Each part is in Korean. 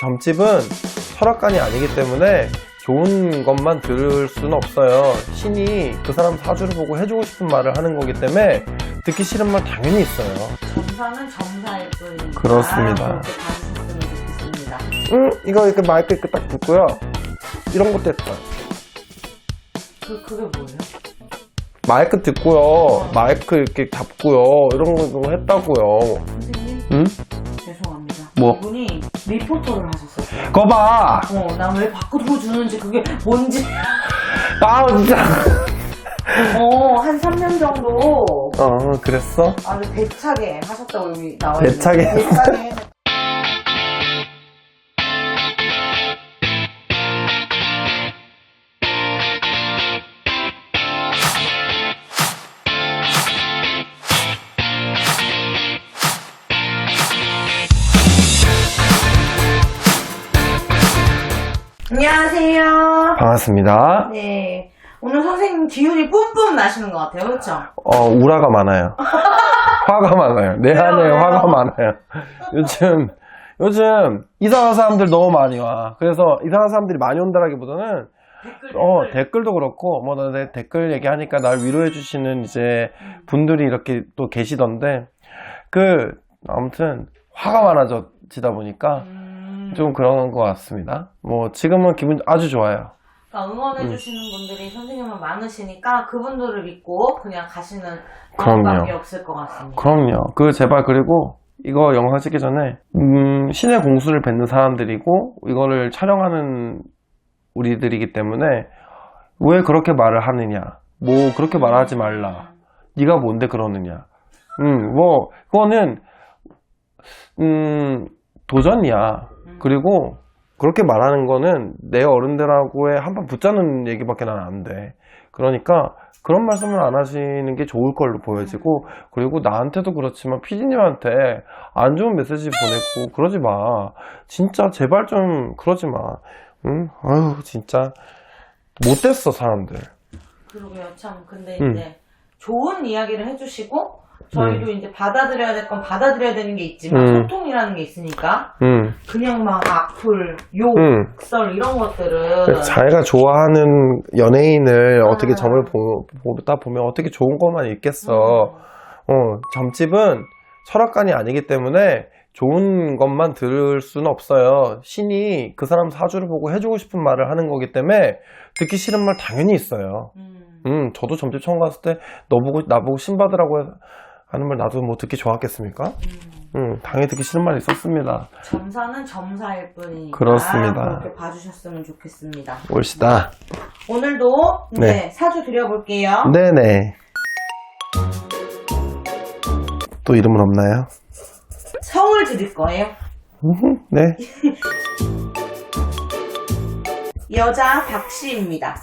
점집은 철학관이 아니기 때문에 좋은 것만 들을 수는 없어요. 신이 그 사람 사주를 보고 해주고 싶은 말을 하는 거기 때문에 듣기 싫은 말 당연히 있어요. 점사는 점사일 뿐이니까 그렇습니다. 그렇게 봐주셨으면 좋겠습니다. 응, 이거 이렇게 마이크 이렇게 딱 듣고요. 이런 것도 했어요. 그, 그게 뭐예요? 마이크 듣고요. 마이크 이렇게 잡고요. 이런 거 이런 거 했다고요. 선생님 응? 죄송합니다. 뭐? 이분이 리포터를 하셨어요. 거 봐! 어, 난왜 바꿔주는지 그게 뭔지. 아, 진짜. 어, 한 3년 정도 어, 그랬어? 아주 대차게 하셨다고 여기 나와 대차게? 있는데. 대차게. 안녕하세요. 반갑습니다. 네. 오늘 선생님 기운이 뿜뿜 나시는 것 같아요. 그렇죠? 어, 우라가 많아요. 화가 많아요. 내 안에? 화가 많아요. 요즘, 요즘 이상한 사람들 너무 많이 와. 그래서 이상한 사람들이 많이 온다라기보다는 댓글, 어, 댓글. 댓글도 그렇고, 뭐, 나내 댓글 얘기하니까 날 위로해주시는 이제 분들이 이렇게 또 계시던데, 그, 아무튼, 화가 많아지다 보니까 음, 좀 그런 것 같습니다. 뭐, 지금은 기분 아주 좋아요. 그러니까 응원해주시는 분들이 선생님은 많으시니까 그분들을 믿고 그냥 가시는. 마음밖에 없을 것 같습니다. 그럼요. 그, 제발, 그리고, 이거 영상 찍기 전에, 음, 신의 공수를 뱉는 사람들이고, 이거를 촬영하는 우리들이기 때문에, 왜 그렇게 말을 하느냐. 뭐, 그렇게 말하지 말라. 네가 뭔데 그러느냐. 음, 뭐, 그거는, 음, 도전이야. 그리고, 그렇게 말하는 거는 내 어른들하고의 한번 붙자는 얘기밖에 난 안 돼. 그러니까, 그런 말씀을 안 하시는 게 좋을 걸로 보여지고, 그리고 나한테도 그렇지만, 피디님한테 안 좋은 메시지 보내고, 그러지 마. 진짜, 제발 좀, 그러지 마. 응? 아유, 진짜. 못됐어, 사람들. 그러게요. 참 근데 음. 이제 좋은 이야기를 해주시고 저희도 이제 받아들여야 될 건 받아들여야 되는 게 있지만 음. 소통이라는 게 있으니까 응, 그냥 막 악플, 욕, 응. 썰 이런 것들은 자기가 좋아하는 연예인을 아. 어떻게 점을 보, 보다 보면 어떻게 좋은 것만 있겠어. 어, 점집은 철학관이 아니기 때문에 좋은 것만 들을 수는 없어요. 신이 그 사람 사주를 보고 해주고 싶은 말을 하는 거기 때문에 듣기 싫은 말 당연히 있어요. 음. 음, 저도 점집 처음 갔을 때 너 보고, 나 보고 신 받으라고 하는 말 나도 뭐 듣기 좋았겠습니까? 음. 음, 당연히 듣기 싫은 말이 있었습니다. 점사는 점사일 뿐이니까 그렇습니다. 그렇게 봐주셨으면 좋겠습니다. 옳시다. 오늘도 이제 네. 사주 드려볼게요. 네네. 또 이름은 없나요? 성을 드릴 거예요. 음흠, 네. 여자 박씨입니다.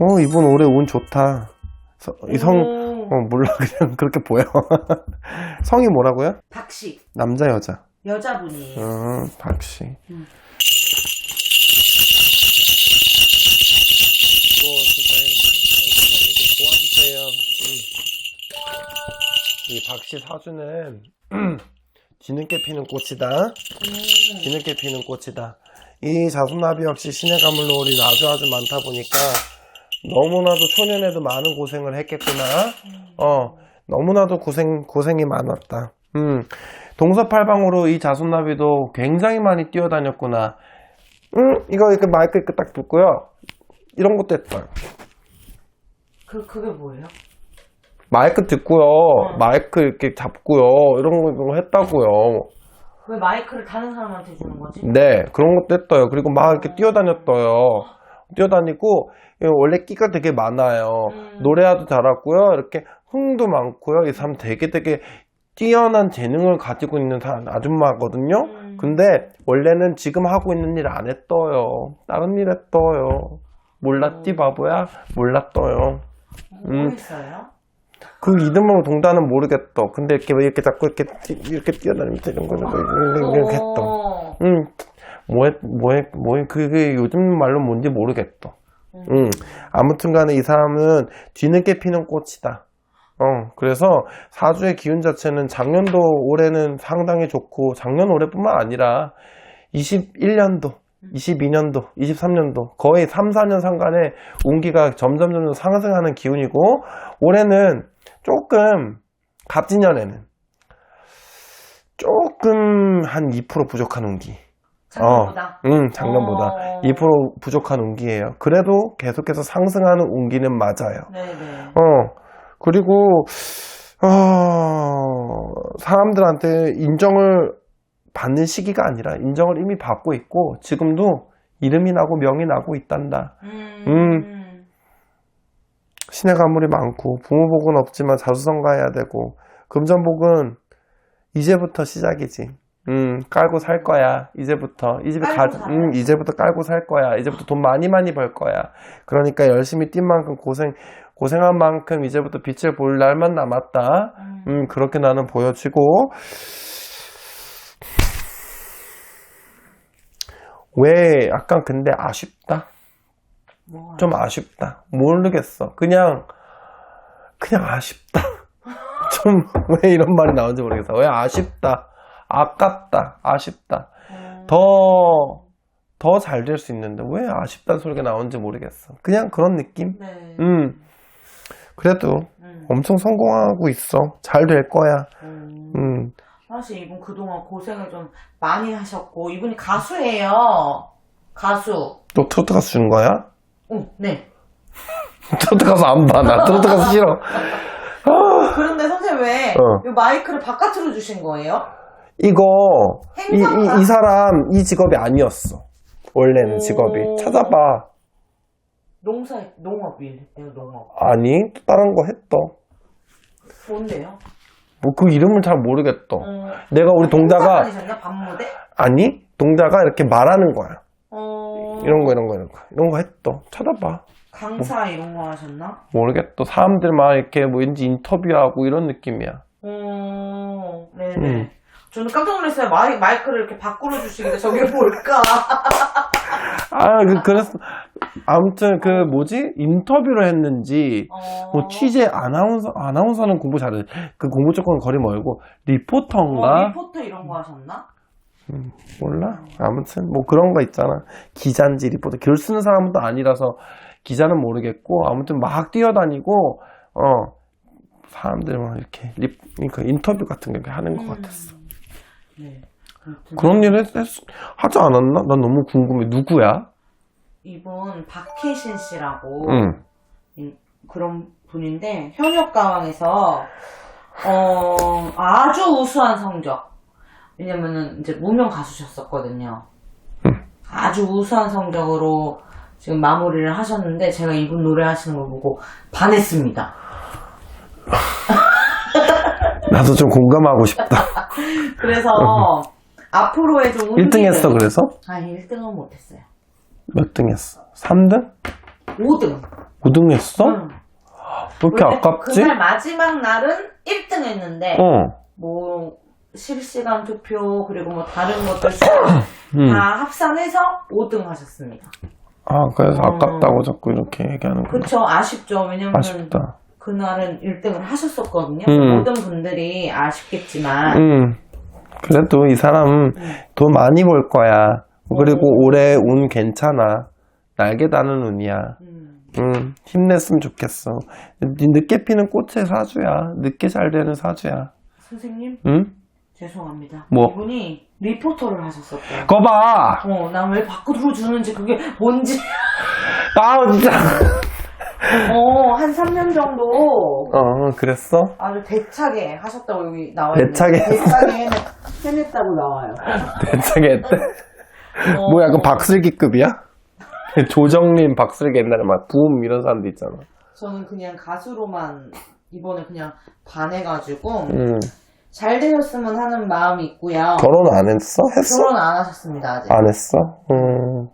어, 이분 올해 운 좋다. 서- 이 성, 오, 어, 몰라, 그냥 그렇게 보여. 성이 뭐라고요? 박씨 남자, 여자. 여자분이에요. 음, 박씨. 음. 도와주세요. 이 박씨 사주는 뒤늦게 피는 꽃이다. 음. 뒤늦게 피는 꽃이다. 이 자수나비 역시 신의 가물놀이 아주 아주 많다 보니까 너무나도 초년에도 많은 고생을 했겠구나. 어, 너무나도 고생, 고생이 많았다. 음, 동서팔방으로 이 자수나비도 굉장히 많이 뛰어다녔구나. 음, 이거 이렇게 마이크 이렇게 딱 듣고요. 이런 것도 했어요. 그 그게 뭐예요? 마이크 듣고요. 마이크 이렇게 잡고요. 이런 거, 이런 거 했다고요. 왜 마이크를 다른 사람한테 주는 거지? 네, 그런 것도 했어요. 그리고 막 이렇게 뛰어다녔어요. 뛰어다니고, 예, 원래 끼가 되게 많아요. 음. 노래도 잘하고요. 이렇게 흥도 많고요. 이 사람 되게 되게 뛰어난 재능을 가지고 있는 사람, 아줌마거든요. 음. 근데 원래는 지금 하고 있는 일 안 했어요. 다른 일 했어요. 몰랐지, 음. 바보야? 몰랐어요. 뭐 음. 그 이름으로 동단은 모르겠어. 근데 이렇게, 이렇게 자꾸 이렇게, 뛰- 이렇게 뛰어다니면서 이런 거, 이렇게, 이렇게 했어. 어. 응, 뭐해, 뭐해, 뭐해, 그게 요즘 말로 뭔지 모르겠어. 응, 아무튼 간에 이 사람은 뒤늦게 피는 꽃이다. 어, 그래서 사주의 기운 자체는 작년도 올해는 상당히 좋고, 작년 올해뿐만 아니라, 21년도, 22년도, 23년도 거의 3, 4년 상간에 운기가 점점 점점 상승하는 기운이고 올해는 조금 갑진년에는 조금 한 2% 부족한 운기. 작년보다. 음, 작년보다 어. 2% 부족한 운기예요. 그래도 계속해서 상승하는 운기는 맞아요. 네네. 어, 그리고, 어, 사람들한테 인정을 받는 시기가 아니라 인정을 이미 받고 있고, 지금도 이름이 나고 명이 나고 있단다. 음. 음. 신의 가물이 많고, 부모복은 없지만 자수성가해야 되고, 금전복은 이제부터 시작이지. 음, 깔고 살 거야. 이제부터. 이 집에 가, 깔고 살아요? 음, 이제부터 깔고 살 거야. 이제부터 돈 많이 많이 벌 거야. 그러니까 열심히 뛴 만큼 고생, 고생한 만큼 이제부터 빛을 볼 날만 남았다. 음. 음, 그렇게 나는 보여지고, 왜 약간 근데 아쉽다? 뭐좀 아쉽다. 모르겠어. 그냥, 그냥 아쉽다. 좀, 왜 이런 말이 나오는지 모르겠어. 왜 아쉽다. 아깝다. 아쉽다. 음. 더, 더 잘 될 수 있는데 왜 아쉽다는 소리가 나오는지 모르겠어. 그냥 그런 느낌? 네. 음. 그래도 음. 엄청 성공하고 있어. 잘 될 거야. 음. 음. 사실 이분 그동안 고생을 좀 많이 하셨고 이분이 가수예요. 가수. 너 트로트 가수 준 거야? 응, 네. 트로트 가수 안 봐. 나 트로트 가수 싫어. 그런데 선생님 왜 어. 이 마이크를 바깥으로 주신 거예요? 이거, 이, 이, 이 사람, 이 직업이 아니었어. 원래는 오. 직업이. 찾아봐. 농사 농업일 했대요. 농업. 아니, 또 다른 거 했어. 뭔데요? 뭐 그 이름을 잘 모르겠어. 어, 내가 우리 동자가, 다니셨나? 밤무대? 아니, 동자가 이렇게 말하는 거야. 어, 이런 거, 이런 거, 이런 거. 이런 거 했어. 찾아봐. 강사 이런 거 하셨나? 모르겠어. 사람들 막 이렇게 뭐 왠지 인터뷰하고 이런 느낌이야. 어, 네네. 음. 저는 깜짝 놀랐어요. 마이, 마이크를 이렇게 밖으로 주시길래 저게 뭘까? 아, 그, 그래서, 아무튼 그 뭐지? 인터뷰를 했는지, 어, 뭐 취재 아나운서, 아나운서는 공부 잘해. 그 공부 조건 거리 멀고, 어, 리포터인가? 리포터 이런 거 하셨나? 몰라. 아무튼 뭐 그런 거 있잖아. 기자인지 리포터. 글 쓰는 사람은 또 아니라서 기자는 모르겠고 아무튼 막 뛰어다니고 어 사람들 막 이렇게 리, 그러니까 인터뷰 같은 거 하는 것 같았어. 네. 그런 일 했, 했- 하지 않았나? 난 너무 궁금해. 누구야? 이분 박혜신 씨라고 응. 이- 그런 분인데 현역가왕에서 어 아주 우수한 성적 왜냐면은 이제 무명 가수셨었거든요. 아주 우수한 성적으로 지금 마무리를 하셨는데 제가 이분 노래하시는 걸 보고 반했습니다. 나도 좀 공감하고 싶다. 그래서 앞으로의 좀 1등 했어 그래서? 아니 1등은 못했어요. 몇 등 했어? 3등? 5등. 5등 했어? 응. 왜 이렇게 아깝지? 그날 마지막 날은 1등 했는데 어. 뭐 실시간 투표 그리고 뭐 다른 것들 다 음. 합산해서 5등 하셨습니다. 아, 그래서 어. 아깝다고 자꾸 이렇게 얘기하는구나. 그쵸 아쉽죠 왜냐면 아쉽다. 그날은 1등을 하셨었거든요. 음. 모든 분들이 아쉽겠지만 음. 그래도 이 사람 돈 많이 벌 거야. 그리고 어. 올해 운 괜찮아. 날개 다는 운이야. 음, 음, 힘냈으면 좋겠어. 네 늦게 피는 꽃의 사주야. 늦게 잘 되는 사주야. 선생님 응? 죄송합니다. 뭐? 이분이 리포터를 하셨었대요. 거봐! 어, 난 왜 밖으로 주는지 그게 뭔지. 아우, 진짜. 어, 한 3년 정도 어, 그랬어? 아주 대차게 하셨다고 여기 나와 있는데. 대차게 대차게 해냈, 해냈다고 나와요. 대차게 했대. 어. 뭐 약간 박슬기급이야? 조정림, 박슬기 옛날에 막 부음 이런 사람도 있잖아. 저는 그냥 가수로만 이번에 그냥 반해가지고 음. 잘 되셨으면 하는 마음이 있고요. 결혼 안 했어? 했어? 결혼 안 하셨습니다 아직. 안 했어? 음.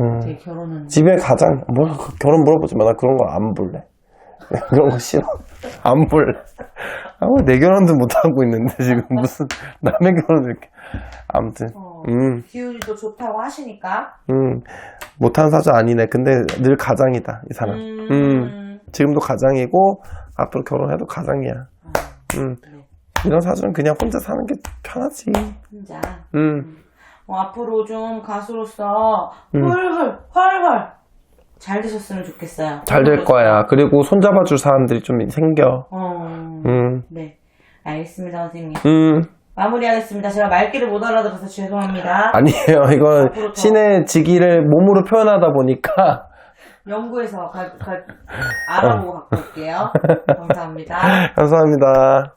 음. 제 결혼은 집에 가장 뭐 결혼 물어보지 마. 나 그런 거 안 볼래. 그런 거 싫어. 안 볼래. 아, 내 결혼도 못 하고 있는데 지금 무슨 남의 결혼을 이렇게. 아무튼, 어, 음, 기운이 또 좋다고 하시니까. 음, 못하는 사주 아니네. 근데 늘 가장이다 이 사람. 음, 음. 지금도 가장이고 앞으로 결혼해도 가장이야. 음, 네, 이런 사주는 그냥 혼자 사는 게 편하지. 혼자. 음, 어, 앞으로 좀 가수로서 음. 훌훌 헐헐 잘 되셨으면 좋겠어요. 잘 될 거야. 그리고 손잡아 줄 사람들이 좀 생겨. 어, 음, 네. 알겠습니다, 선생님. 음, 마무리하겠습니다. 제가 말귀를 못 알아들어서 죄송합니다. 아니에요. 이건 앞으로 더. 신의 직위를 몸으로 표현하다 보니까. 연구해서 가, 가, 알아보고 갖고 올게요. 감사합니다. 감사합니다.